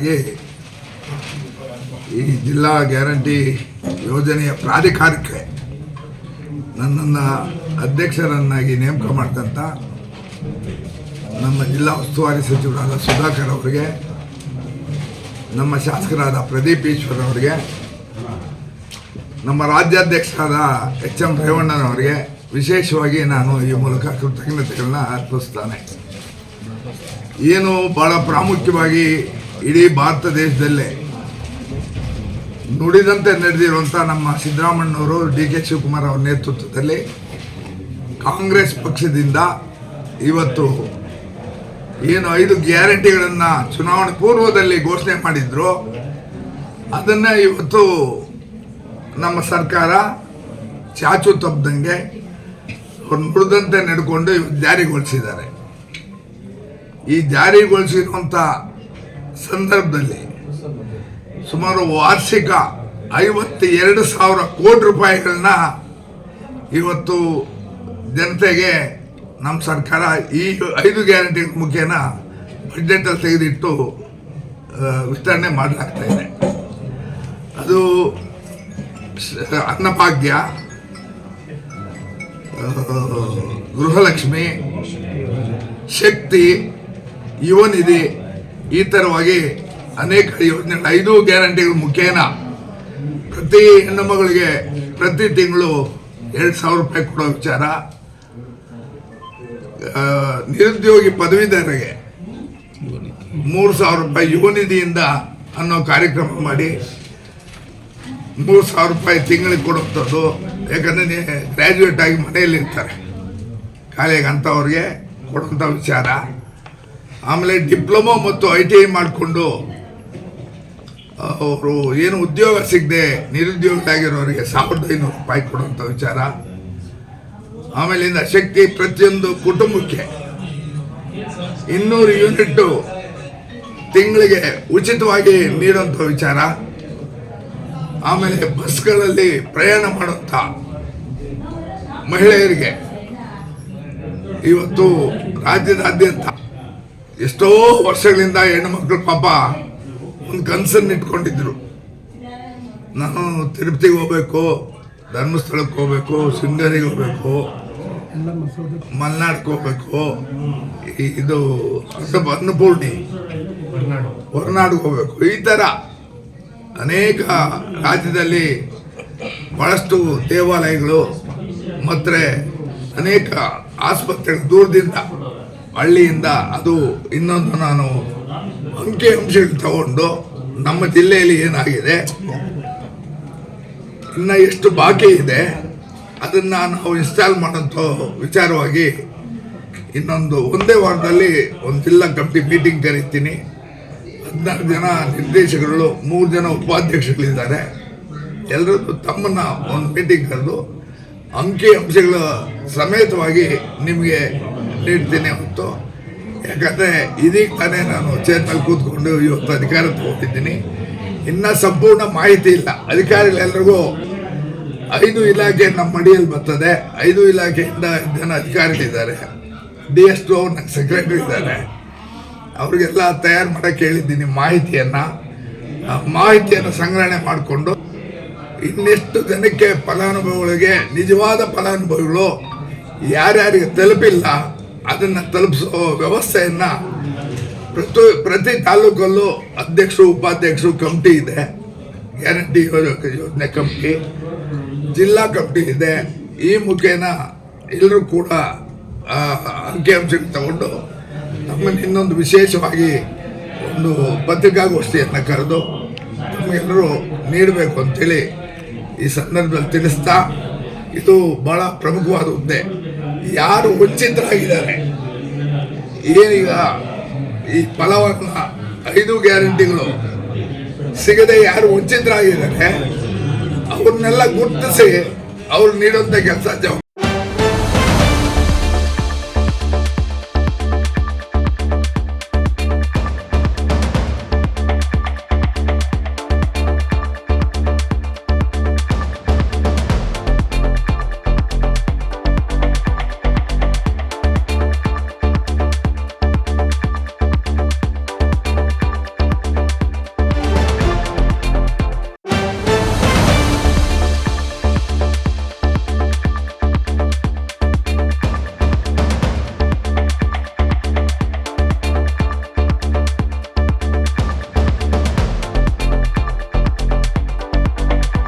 ಹಾಗೆ ಈ ಜಿಲ್ಲಾ ಗ್ಯಾರಂಟಿ ಯೋಜನೆಯ ಪ್ರಾಧಿಕಾರಕ್ಕೆ ನನ್ನನ್ನು ಅಧ್ಯಕ್ಷರನ್ನಾಗಿ ನೇಮಕ ಮಾಡಿದಂಥ ನಮ್ಮ ಜಿಲ್ಲಾ ಉಸ್ತುವಾರಿ ಸಚಿವರಾದ ಸುಧಾಕರ್ ಅವರಿಗೆ, ನಮ್ಮ ಶಾಸಕರಾದ ಪ್ರದೀಪ್ ಈಶ್ವರ್ ಅವರಿಗೆ, ನಮ್ಮ ರಾಜ್ಯಾಧ್ಯಕ್ಷರಾದ ಎಚ್ ಎಂ ರೇವಣ್ಣನವರಿಗೆ ವಿಶೇಷವಾಗಿ ನಾನು ಈ ಮೂಲಕ ಕೃತಜ್ಞತೆಗಳನ್ನ ಅರ್ಪಿಸ್ತಾನೆ. ಏನು ಭಾಳ ಪ್ರಾಮುಖ್ಯವಾಗಿ ಇಡೀ ಭಾರತ ದೇಶದಲ್ಲೇ ನುಡಿದಂತೆ ನಡೆದಿರುವಂಥ ನಮ್ಮ ಸಿದ್ದರಾಮಣ್ಣವರು ಡಿ ಕೆ ಶಿವಕುಮಾರ್ ಅವರ ನೇತೃತ್ವದಲ್ಲಿ ಕಾಂಗ್ರೆಸ್ ಪಕ್ಷದಿಂದ ಇವತ್ತು ಏನು ಐದು ಗ್ಯಾರಂಟಿಗಳನ್ನು ಚುನಾವಣೆ ಪೂರ್ವದಲ್ಲಿ ಘೋಷಣೆ ಮಾಡಿದ್ರು. ಅದನ್ನು ಇವತ್ತು ನಮ್ಮ ಸರ್ಕಾರ ಚಾಚು ತಪ್ಪದಂಗೆ ನುಡಿದಂತೆ ನಡ್ಕೊಂಡು ಜಾರಿಗೊಳಿಸಿದ್ದಾರೆ. ಈ ಜಾರಿಗೊಳಿಸಿರುವಂಥ ಸಂದರ್ಭದಲ್ಲಿ ಸುಮಾರು ವಾರ್ಷಿಕ ಐವತ್ತ ಎರಡು ಸಾವಿರ ಕೋಟಿ ರೂಪಾಯಿಗಳನ್ನ ಇವತ್ತು ಜನತೆಗೆ ನಮ್ಮ ಸರ್ಕಾರ ಈ ಐದು ಗ್ಯಾರಂಟಿ ಮುಖೇನ ಬಜೆಟಲ್ಲಿ ತೆಗೆದಿಟ್ಟು ವಿಸ್ತರಣೆ ಮಾಡಲಾಗ್ತಾ ಇದೆ. ಅದು ಅನ್ನಭಾಗ್ಯ ಗೃಹಲಕ್ಷ್ಮಿ, ಶಕ್ತಿ ಯುವ ನಿಧಿ ಈ ಥರವಾಗಿ ಅನೇಕ ಯೋಜನೆ, ಐದು ಗ್ಯಾರಂಟಿಗಳು ಮುಖೇನ ಪ್ರತಿ ಹೆಣ್ಣು ಮಗಳಿಗೆ ಪ್ರತಿ ತಿಂಗಳು ಎರಡು ಸಾವಿರ ರೂಪಾಯಿ ಕೊಡೋ ವಿಚಾರ. ನಿರುದ್ಯೋಗಿ ಪದವೀಧರರಿಗೆ ಮೂರು ಸಾವಿರ ರೂಪಾಯಿ ಯುವ ನಿಧಿಯಿಂದ ಅನ್ನೋ ಕಾರ್ಯಕ್ರಮ ಮಾಡಿ, ಮೂರು ಸಾವಿರ ರೂಪಾಯಿ ತಿಂಗಳಿಗೆ ಕೊಡುವಂಥದ್ದು ಯಾಕಂದರೆ ಗ್ರ್ಯಾಜುಯೇಟ್ ಆಗಿ ಮನೆಯಲ್ಲಿರ್ತಾರೆ. ಕಾಲೇಜ್ ಅಂಥವ್ರಿಗೆ ಕೊಡುವಂಥ ವಿಚಾರ. ಆಮೇಲೆ ಡಿಪ್ಲೊಮೊ ಮತ್ತು ಐ ಟಿ ಐ ಮಾಡಿಕೊಂಡು ಅವರು ಏನು ಉದ್ಯೋಗ ಸಿಗದೆ ನಿರುದ್ಯೋಗ ಆಗಿರೋರಿಗೆ ಸಾವಿರದ ಐನೂರು ರೂಪಾಯಿ ಕೊಡುವಂಥ ವಿಚಾರ. ಇಂದ ಶಕ್ತಿ ಪ್ರತಿಯೊಂದು ಕುಟುಂಬಕ್ಕೆ ಇನ್ನೂರು ಯೂನಿಟ್ಟು ತಿಂಗಳಿಗೆ ಉಚಿತವಾಗಿ ನೀಡುವಂಥ ವಿಚಾರ. ಆಮೇಲೆ ಬಸ್ಗಳಲ್ಲಿ ಪ್ರಯಾಣ ಮಾಡುವಂಥ ಮಹಿಳೆಯರಿಗೆ ಇವತ್ತು ರಾಜ್ಯದಾದ್ಯಂತ ಎಷ್ಟೋ ವರ್ಷಗಳಿಂದ ಹೆಣ್ಣುಮಕ್ಳು ಪಾಪ ಒಂದು ಕನಸನ್ನು ಇಟ್ಕೊಂಡಿದ್ರು. ನಾನು ತಿರುಪತಿಗೆ ಹೋಗ್ಬೇಕು, ಧರ್ಮಸ್ಥಳಕ್ಕೆ ಹೋಗ್ಬೇಕು, ಶೃಂಗೇರಿಗೆ ಹೋಗ್ಬೇಕು, ಮಲ್ನಾಡ್ಗೆ ಹೋಗ್ಬೇಕು. ಇದು ಅನ್ನ- ಅನ್ನಪೂರ್ಣಿ. ಹೊರನಾಡಿಗೆ ಹೋಗ್ಬೇಕು. ಈ ಥರ ಅನೇಕ ರಾಜ್ಯದಲ್ಲಿ ಬಹಳಷ್ಟು ದೇವಾಲಯಗಳು, ಮತ್ತು ಅನೇಕ ಆಸ್ಪತ್ರೆಗಳು ದೂರದಿಂದ ಹಳ್ಳಿಯಿಂದ ಅದು ಇನ್ನೊಂದು ನಾನು ಅಂಕಿ ಅಂಶಗಳು ತಗೊಂಡು ನಮ್ಮ ಜಿಲ್ಲೆಯಲ್ಲಿ ಏನಾಗಿದೆ? ಇನ್ನು ಎಷ್ಟು ಬಾಕಿ ಇದೆ? ಅದನ್ನು ನಾವು ಇನ್ಸ್ಟಾಲ್ ಮಾಡೋಂಥ ವಿಚಾರವಾಗಿ ಇನ್ನೊಂದು ಒಂದೇ ವಾರದಲ್ಲಿ ಒಂದು ಜಿಲ್ಲಾ ಕಮಿಟಿ ಮೀಟಿಂಗ್ ಕರೀತೀನಿ. ಹದಿನಾರು ಜನ ನಿರ್ದೇಶಕರು ಮೂರು ಜನ ಉಪಾಧ್ಯಕ್ಷಗಳಿದ್ದಾರೆ ಎಲ್ಲರದ್ದು ತಮ್ಮನ್ನ ಒಂದು ಮೀಟಿಂಗ್ ಕರೆದು ಅಂಕಿ ಅಂಶಗಳ ಸಮೇತವಾಗಿ ನಿಮಗೆ ನೀಡ್ತೀನಿ ಹೊತ್ತು ಯಾಕಂದರೆ ಇದೀಗ ತಾನೇ ನಾನು ಚೇರ್ನಲ್ಲಿ ಕೂತ್ಕೊಂಡು ಇವತ್ತು ಅಧಿಕಾರ ತಗೊಂಡಿದ್ದೀನಿ ಇನ್ನೂ ಸಂಪೂರ್ಣ ಮಾಹಿತಿ ಇಲ್ಲ. ಅಧಿಕಾರಿಗಳೆಲ್ಲರಿಗೂ ಐದು ಇಲಾಖೆ ನಮ್ಮ ಮಡಿಯಲ್ಲಿ ಬರ್ತದೆ. ಐದು ಇಲಾಖೆಯಿಂದ ಜನ ಅಧಿಕಾರಿಗಳಿದ್ದಾರೆ. ಡಿ ಎಸ್ ಟು ಅವ್ರ ಸೆಕ್ರೆಟರಿ ಇದ್ದಾರೆ. ಅವ್ರಿಗೆಲ್ಲ ತಯಾರು ಮಾಡಕ್ಕೆ ಹೇಳಿದ್ದೀನಿ ಮಾಹಿತಿಯನ್ನು. ಮಾಹಿತಿಯನ್ನು ಸಂಗ್ರಹಣೆ ಮಾಡಿಕೊಂಡು ಇನ್ನೆಷ್ಟು ಜನಕ್ಕೆ ಫಲಾನುಭವಿಗಳಿಗೆ ನಿಜವಾದ ಫಲಾನುಭವಿಗಳು ಯಾರ್ಯಾರಿಗೆ ತಲುಪಿಲ್ಲ ಅದನ್ನು ತಲುಪಿಸೋ ವ್ಯವಸ್ಥೆಯನ್ನು ಪ್ರತಿ ಪ್ರತಿ ತಾಲೂಕಲ್ಲೂ ಅಧ್ಯಕ್ಷರು ಉಪಾಧ್ಯಕ್ಷರು ಕಮಿಟಿ ಇದೆ. ಗ್ಯಾರಂಟಿ ಯೋಜನೆ ಕಮಿಟಿ ಜಿಲ್ಲಾ ಕಮಿಟಿ ಇದೆ. ಈ ಮುಖೇನ ಎಲ್ಲರೂ ಕೂಡ ಆ, ಅಂಕಿಅಂಶಗಳು ತಗೊಂಡು ನಮ್ಮನ್ನು ಇನ್ನೊಂದು ವಿಶೇಷವಾಗಿ ಒಂದು ಪತ್ರಿಕಾಗೋಷ್ಠಿಯನ್ನು ಕರೆದು ನಮಗೆಲ್ಲರೂ ನೀಡಬೇಕು ಅಂತೇಳಿ ಈ ಸಂದರ್ಭದಲ್ಲಿ ತಿಳಿಸ್ತಾ ಇದು ಭಾಳ ಪ್ರಮುಖವಾದ ಹುದ್ದೆ. ಯಾರು ವಂಚಿತರಾಗಿದ್ದಾರೆ ಏನೀಗ ಈ ಫಲವನ್ನು ಐದು ಗ್ಯಾರಂಟಿಗಳು ಸಿಗದೆ ಯಾರು ವಂಚಿತರಾಗಿದ್ದಾರೆ ಅವ್ರನ್ನೆಲ್ಲ ಗುರುತಿಸಿ ಅವ್ರು ನೀಡುವಂಥ ಕೆಲಸ ಜವಾಬ್ದಾರಿ